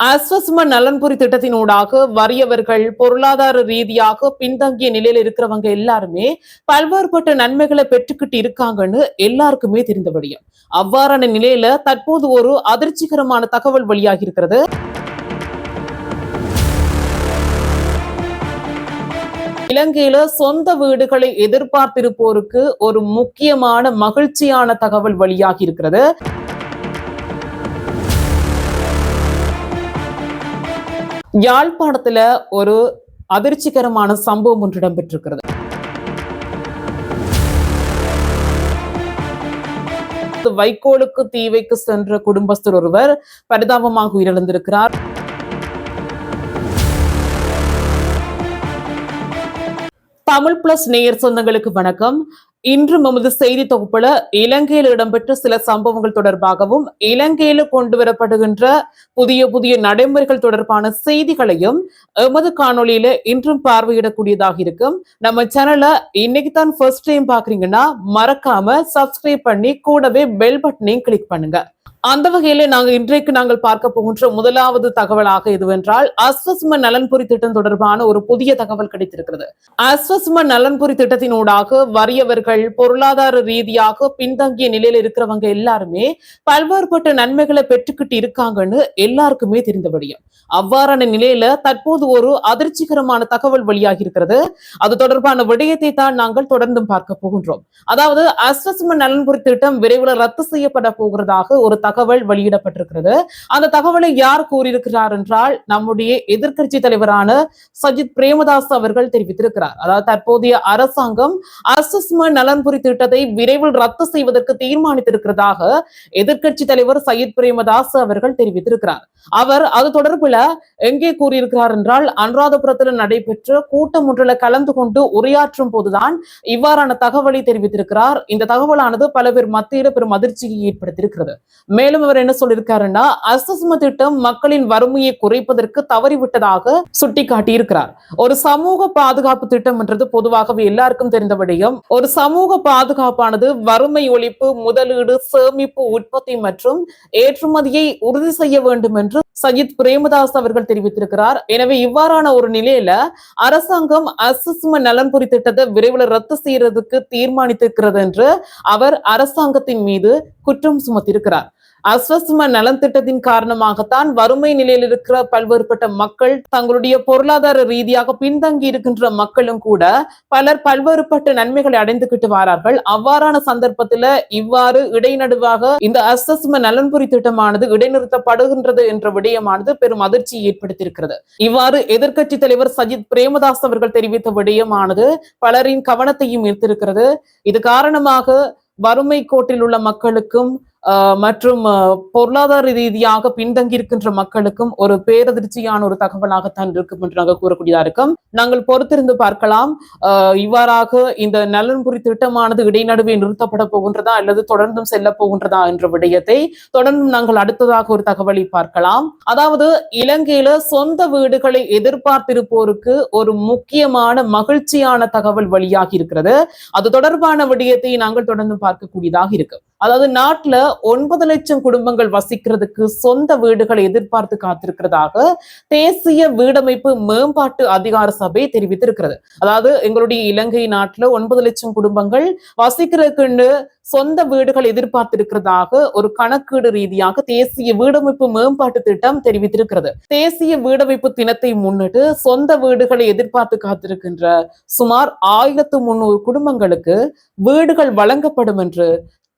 அஸ்வசும நலன்புரி திட்டத்தினூடாக வறியவர்கள் பொருளாதார ரீதியாக பின்தங்கிய நிலையில இருக்கிறவங்க எல்லாருமே பல்வேறுபட்ட நன்மைகளை பெற்றுக்கிட்டு இருக்காங்கன்னு எல்லாருக்குமே தெரிந்தபடியும் அவ்வாறான நிலையில தற்போது ஒரு அதிர்ச்சிகரமான தகவல் வெளியாகி இருக்கிறது. இலங்கையில சொந்த வீடுகளை எதிர்பார்த்திருப்போருக்கு ஒரு முக்கியமான மகிழ்ச்சியான தகவல் வெளியாகி இருக்கிறது. யாழ்ப்பாணத்துல ஒரு அதிர்ச்சிகரமான சம்பவம் ஒன்று இடம்பெற்றிருக்கிறது. வைக்கோலுக்கு தீவைக்கு சென்ற குடும்பஸ்தர் ஒருவர் பரிதாபமாக உயிரிழந்திருக்கிறார். தமிழ் பிளஸ் நேயர் சொந்தங்களுக்கு வணக்கம். இன்று நமது செய்தி தொகுப்புல இலங்கையில் இடம்பெற்ற சில சம்பவங்கள் தொடர்பாகவும் இலங்கையில கொண்டு வரப்படுகின்ற புதிய புதிய நடைமுறைகள் தொடர்பான செய்திகளையும் எமது காணொளியில இன்றும் பார்வையிடக்கூடியதாக இருக்கும். நம்ம சேனலை இன்னைக்கு தான் ஃபர்ஸ்ட் டைம் பாக்குறீங்கன்னா மறக்காம சப்ஸ்கிரைப் பண்ணி கூடவே பெல் பட்டனையும் கிளிக் பண்ணுங்க. அந்த வகையில நாங்கள் இன்றைக்கு நாங்கள் பார்க்க போகின்ற முதலாவது தகவலாக எதுவென்றால் அஸ்வஸ்ம நலன்புரி திட்டம் தொடர்பான ஒரு புதிய தகவல் கிடைத்திருக்கிறது. அஸ்வஸ்ம நலன்புரி திட்டத்தினூடாக வறியவர்கள் பொருளாதார ரீதியாக பின்தங்கிய நிலையில இருக்கிறவங்க எல்லாருமே பல்வேறுபட்ட நன்மைகளை பெற்றுக்கிட்டு இருக்காங்கன்னு எல்லாருக்குமே தெரிந்தபடியும். அவ்வாறான நிலையில தற்போது ஒரு அதிர்ச்சிகரமான தகவல் வெளியாகி இருக்கிறது. அது தொடர்பான விடயத்தை தான் நாங்கள் தொடர்ந்தும் பார்க்க போகின்றோம். அதாவது அஸ்வஸ்ம நலன்புரி திட்டம் விரைவில் ரத்து செய்யப்பட போகிறதாக ஒரு தகவல் வெளியிடப்பட்டிருக்கிறது. அந்த தகவலை யார் கூறியிருக்கிறார் என்றால் நம்முடைய எதிர்கட்சி தலைவரான சஜித் பிரேமதாஸ் அவர்கள் தெரிவித்திருக்கிறார். அதாவது தற்போதைய அரசாங்கம் அசஸ்ம நலன்புரி திட்டத்தை விரைவில் ரத்து செய்வதற்கு தீர்மானித்திருக்கிறதாக எதிர்கட்சி தலைவர் சயித் பிரேமதாஸ் அவர்கள் தெரிவித்திருக்கிறார். அவர் அது தொடர்புல எங்கே கூறியிருக்கிறார் என்றால் அனுராதபுரத்தில் நடைபெற்ற கூட்டம் ஒன்றில் கலந்து கொண்டு உரையாற்றும் போதுதான் இவ்வாறான தகவலை தெரிவித்திருக்கிறார். இந்த தகவலானது பல பேர் மத்தியில பெரும் அதிர்ச்சியை ஏற்படுத்தியிருக்கிறது. மேலும் அவர் என்ன சொல்லியிருக்காருன்னா அசஸ்ம திட்டம் மக்களின் வறுமையை குறைப்பதற்கு தவறிவிட்டதாக சுட்டிக்காட்டியிருக்கிறார். ஒரு சமூக பாதுகாப்பு திட்டம் என்றது பொதுவாகவே எல்லாருக்கும் தெரிந்தபடியும் ஒரு சமூக பாதுகாப்பானது வறுமை ஒழிப்பு முதலீடு சேமிப்பு உற்பத்தி மற்றும் ஏற்றுமதியை உறுதி செய்ய வேண்டும் என்று சஜித் பிரேமதாஸ் அவர்கள் தெரிவித்திருக்கிறார். எனவே இவ்வாறான ஒரு நிலையில அரசாங்கம் அசஸ்ம நலன்புரி திட்டத்தை விரைவில் ரத்து செய்யறதுக்கு தீர்மானித்திருக்கிறது என்று அவர் அரசாங்கத்தின் மீது குற்றம் சுமத்தியிருக்கிறார். அஸ்வஸ்ம நலன் திட்டத்தின் காரணமாகத்தான் வறுமை நிலையில் இருக்கிற பல்வேறுபட்ட மக்கள் தங்களுடைய பொருளாதார ரீதியாக பின்தங்கி இருக்கின்ற மக்களும் கூட பலர் பல்வேறுபட்ட நன்மைகளை அடைந்துகிட்டு வரார்கள். அவ்வாறான சந்தர்ப்பத்துல இவ்வாறு இடைநடுவாக இந்த அஸ்வஸ்ம நலன்புரி திட்டமானது இடைநிறுத்தப்படுகின்றது என்ற விடயமானது பெரும் அதிர்ச்சியை ஏற்படுத்தியிருக்கிறது. இவ்வாறு எதிர்க்கட்சி தலைவர் சஜித் பிரேமதாஸ் அவர்கள் தெரிவித்த விடயமானது பலரின் கவனத்தையும் ஈர்த்திருக்கிறது. இது காரணமாக வறுமை கோட்டில் உள்ள மக்களுக்கும் மற்றும் பொருளாதார ரீதியாக பின்தங்கி இருக்கின்ற மக்களுக்கும் ஒரு பேரதிர்ச்சியான ஒரு தகவலாகத்தான் இருக்கும் என்று நாங்கள் கூறக்கூடியதா இருக்கும். நாங்கள் பொறுத்திருந்து பார்க்கலாம். இவ்வாறாக இந்த நலன்புரி திட்டமானது இடைநடுவே நிறுத்தப்பட போகின்றதா அல்லது தொடர்ந்தும் செல்ல போகின்றதா என்ற விடயத்தை தொடர்ந்தும் நாங்கள் அடுத்ததாக ஒரு தகவலை பார்க்கலாம். அதாவது இலங்கையில சொந்த வீடுகளை எதிர்பார்த்திருப்போருக்கு ஒரு முக்கியமான மகிழ்ச்சியான தகவல் வழியாகி இருக்கிறது. அது தொடர்பான விடயத்தை நாங்கள் தொடர்ந்து பார்க்கக்கூடியதாக இருக்கு. அதாவது நாட்டுல ஒன்பது லட்சம் குடும்பங்கள் வசிக்கிறதுக்கு சொந்த வீடுகளை எதிர்பார்த்து காத்திருக்கிறதாக தேசிய வீடமைப்பு மேம்பாட்டு அதிகார சபை தெரிவித்திருக்கிறது. அதாவது எங்களுடைய இலங்கை நாட்டுல ஒன்பது லட்சம் குடும்பங்கள் வசிக்கிறதுக்குன்னு சொந்த வீடுகள் எதிர்பார்த்திருக்கிறதாக ஒரு கணக்கீடு ரீதியாக தேசிய வீடமைப்பு மேம்பாட்டு திட்டம் தெரிவித்திருக்கிறது. தேசிய வீடமைப்பு தினத்தை முன்னிட்டு சொந்த வீடுகளை எதிர்பார்த்து காத்திருக்கின்ற சுமார் ஆயிரத்து முன்னூறு குடும்பங்களுக்கு வீடுகள் வழங்கப்படும் என்று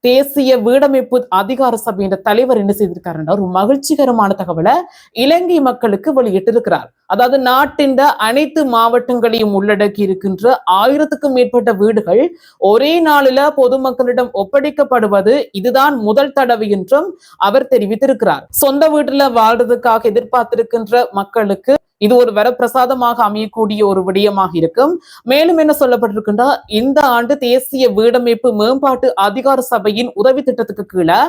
தேசிய வீடமைப்பு அதிகார சபையின் தலைவர் என்ன செய்திருக்காருன்னா ஒரு மகிழ்ச்சிகரமான தகவலை இலங்கை மக்களுக்கு வெளியிட்டிருக்கிறார். அதாவது நாட்டின் அனைத்து மாவட்டங்களையும் உள்ளடக்கி இருக்கின்ற ஆயிரத்துக்கும் மேற்பட்ட வீடுகள் ஒரே நாளில பொதுமக்களிடம் ஒப்படைக்கப்படுவது இதுதான் முதல் தடவை என்றும் அவர் தெரிவித்திருக்கிறார். சொந்த வீட்டுல வாழ்றதுக்காக எதிர்பார்த்திருக்கின்ற மக்களுக்கு இது ஒரு வரப்பிரசாதமாக அமையக்கூடிய ஒரு விடயமாக இருக்கும். மேலும் என்ன சொல்லப்பட்டிருக்கின்ற இந்த ஆண்டு தேசிய வீடமைப்பு மேம்பாட்டு அதிகார சபையின் உதவி திட்டத்துக்கு கீழே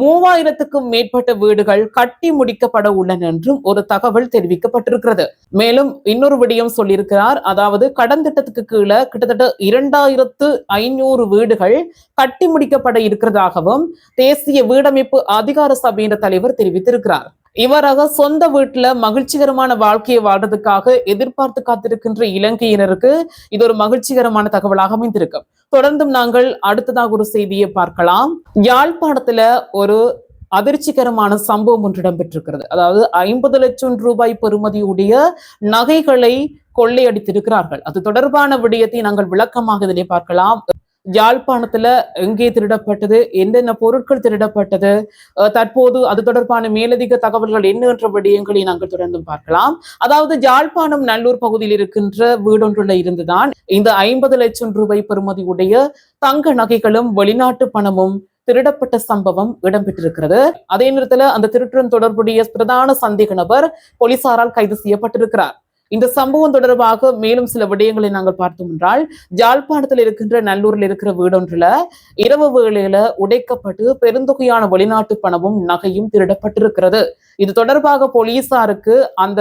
மூவாயிரத்துக்கும் மேற்பட்ட வீடுகள் கட்டி முடிக்கப்பட உள்ளன என்றும் ஒரு தகவல் தெரிவிக்கப்பட்டிருக்கிறது. மேலும் இன்னொரு விடயம் சொல்லியிருக்கிறார் அதாவது கடன் திட்டத்துக்கு கீழே கிட்டத்தட்ட இரண்டாயிரத்து ஐநூறு வீடுகள் கட்டி முடிக்கப்பட இருக்கிறதாகவும் தேசிய வீடமைப்பு அதிகார சபையின் தலைவர் தெரிவித்திருக்கிறார். இவ்வாறாக சொந்த வீட்டுல மகிழ்ச்சிகரமான வாழ்க்கையை வாழ்றதுக்காக எதிர்பார்த்து காத்திருக்கின்ற இலங்கையினருக்கு இது ஒரு மகிழ்ச்சிகரமான தகவலாக அமைந்திருக்கும். தொடர்ந்தும் நாங்கள் அடுத்ததாக ஒரு செய்தியை பார்க்கலாம். யாழ்ப்பாணத்துல ஒரு அதிர்ச்சிகரமான சம்பவம் ஒன்று இடம்பெற்றிருக்கிறது. அதாவது ஐம்பது லட்சம் ரூபாய் பெறுமதியுடைய நகைகளை கொள்ளையடித்திருக்கிறார்கள். அது தொடர்பான விடயத்தை நாங்கள் விளக்கமாக இதிலே பார்க்கலாம். யாழ்ப்பாணத்துல எங்கே திருடப்பட்டது? என்னென்ன பொருட்கள் திருடப்பட்டது? தற்போது அது தொடர்பான மேலதிக தகவல்கள் என்ன என்ற விடயங்களை நாங்கள் தொடர்ந்து பார்க்கலாம். அதாவது யாழ்ப்பாணம் நல்லூர் பகுதியில் இருக்கின்ற வீடொன்றுல இருந்துதான் இந்த ஐம்பது லட்சம் ரூபாய் பெறுமதி உடைய தங்க நகைகளும் வெளிநாட்டு பணமும் திருடப்பட்ட சம்பவம் இடம்பெற்றிருக்கிறது. அதே நேரத்துல அந்த திருட்டுடன் தொடர்புடைய பிரதான சந்தேக நபர் போலீசாரால் கைது செய்யப்பட்டிருக்கிறார். இந்த சம்பவம் தொடர்பாக மேலும் சில விடயங்களை நாங்கள் பார்த்தோம் என்றால் ஜாழ்ப்பாணத்தில் இருக்கின்ற நல்லூரில் இருக்கிற வீடொன்றுல இரவு வேளையில உடைக்கப்பட்டு பெருந்தொகையான வெளிநாட்டு பணமும் நகையும் திருடப்பட்டிருக்கிறது. இது தொடர்பாக போலீசாருக்கு அந்த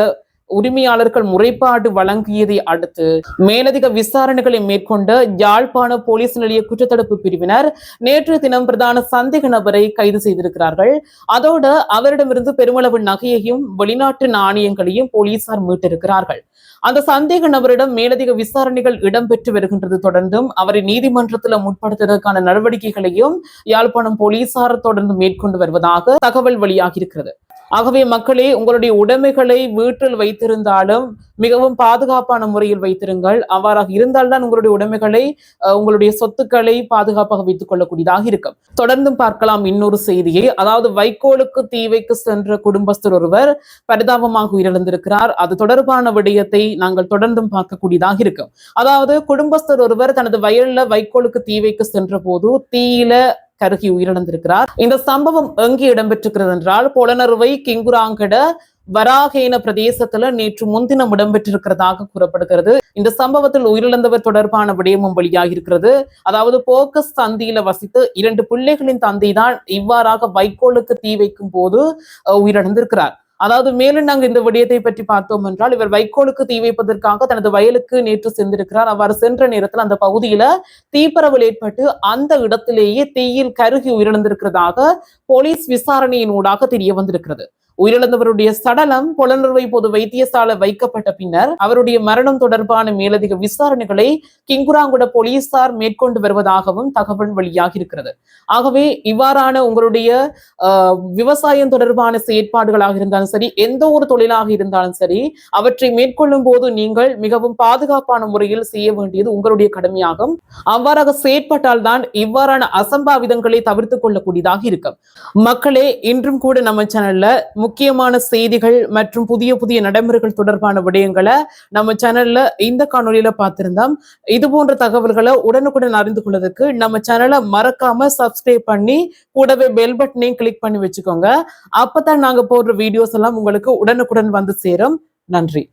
உரிமையாளர்கள் முறைப்பாடு வழங்கியதை அடுத்து மேலதிக விசாரணைகளை மேற்கொண்ட யாழ்ப்பாண போலீஸ் நிலைய குற்றத்தடுப்பு பிரிவினர் நேற்று தினம் பிரதான சந்தேக நபரை கைது செய்திருக்கிறார்கள். அதோடு அவரிடமிருந்து பெருமளவு நகையையும் வெளிநாட்டு நாணயங்களையும் போலீசார் மீட்டிருக்கிறார்கள். அந்த சந்தேக நபரிடம் மேலதிக விசாரணைகள் இடம்பெற்று வருகின்றது தொடர்ந்தும் அவரை நீதிமன்றத்தில் முற்படுத்துவதற்கான நடவடிக்கைகளையும் யாழ்ப்பாணம் போலீசார் தொடர்ந்து மேற்கொண்டு வருவதாக தகவல் வெளியாகியிருக்கிறது. ஆகவே மக்களே உங்களுடைய உடைமைகளை வீட்டில் வைத்திருந்தாலும் மிகவும் பாதுகாப்பான முறையில் வைத்திருங்கள். அவ்வாறாக இருந்தால்தான் உங்களுடைய உடைமைகளை அஹ், உங்களுடைய சொத்துக்களை பாதுகாப்பாக வைத்துக் கொள்ளக்கூடியதாக இருக்கும். தொடர்ந்தும் பார்க்கலாம் இன்னொரு செய்தியை. அதாவது வைக்கோலுக்கு தீ வைக்க சென்ற குடும்பஸ்தர் ஒருவர் பரிதாபமாக உயிரிழந்திருக்கிறார். அது தொடர்பான விடயத்தை நாங்கள் தொடர்ந்தும் பார்க்கக்கூடியதாக இருக்கும். அதாவது குடும்பஸ்தர் ஒருவர் தனது வயல்ல வைக்கோலுக்கு தீ வைக்க சென்ற போது தீயில கருகி உயிரிழந்திருக்கிறார். இந்த சம்பவம் எங்கே இடம்பெற்றிருக்கிறது என்றால் பொலனறுவை கிங்குராங்கட வராகேன பிரதேசத்துல நேற்று முன்தினம் இடம்பெற்றிருக்கிறதாக கூறப்படுகிறது. இந்த சம்பவத்தில் உயிரிழந்தவர் தொடர்பான விடயமும் வெளியாகி இருக்கிறது அதாவது போக்கஸ் தந்தியில வசித்து இரண்டு பிள்ளைகளின் தந்தை தான் இவ்வாறாக வைக்கோலுக்கு தீ வைக்கும் போது அஹ், உயிரிழந்திருக்கிறார். அதாவது மேலும் நாங்கள் இந்த விடயத்தை பற்றி பார்த்தோம் என்றால் இவர் வைக்கோலுக்கு தீ வைப்பதற்காக தனது வயலுக்கு நேற்று சென்றிருக்கிறார். அவ்வாறு சென்ற நேரத்தில் அந்த பகுதியில தீப்பரவல் ஏற்பட்டு அந்த இடத்திலேயே தீயில் கருகி உயிரிழந்திருக்கிறதாக போலீஸ் விசாரணையின் ஊடாக தெரிய வந்திருக்கிறது. உயிரிழந்தவருடைய சடலம் புலனறுவை பொது வைத்தியசாலை வைக்கப்பட்ட பின்னர் அவருடைய மரணம் தொடர்பான மேலதிக விசாரணைகளை கிங்குராங்குட போலீசார் மேற்கொண்டு வருவதாகவும் தகவல் வெளியாகி இருக்கிறது ஆகவே இவ்வாறான உங்களுடைய விவசாயம் தொடர்பான செயற்பாடுகளாக இருந்தாலும் சரி எந்த ஒரு தொழிலாக இருந்தாலும் சரி அவற்றை மேற்கொள்ளும் போது நீங்கள் மிகவும் பாதுகாப்பான முறையில் செய்ய வேண்டியது உங்களுடைய கடமையாகும். அவ்வாறாக செயற்பட்டால் தான் இவ்வாறான அசம்பாவிதங்களை தவிர்த்துக் கொள்ளக்கூடியதாக இருக்கும். மக்களே இன்றும் கூட நம்ம சேனல்ல முக்கியமான செய்திகள் மற்றும் புதிய புதிய நடைமுறைகள் தொடர்பான விடயங்களை நம்ம சேனல்ல இந்த காணொலியில பார்த்திருந்தோம். இது போன்ற தகவல்களை உடனுக்குடன் அறிந்து கொள்வதற்கு நம்ம சேனலை மறக்காம சப்ஸ்கிரைப் பண்ணி கூடவே பெல் பட்டனையும் கிளிக் பண்ணி வச்சுக்கோங்க. அப்பதான் நாங்க போடுற வீடியோஸ் எல்லாம் உங்களுக்கு உடனுக்குடன் வந்து சேரும். நன்றி.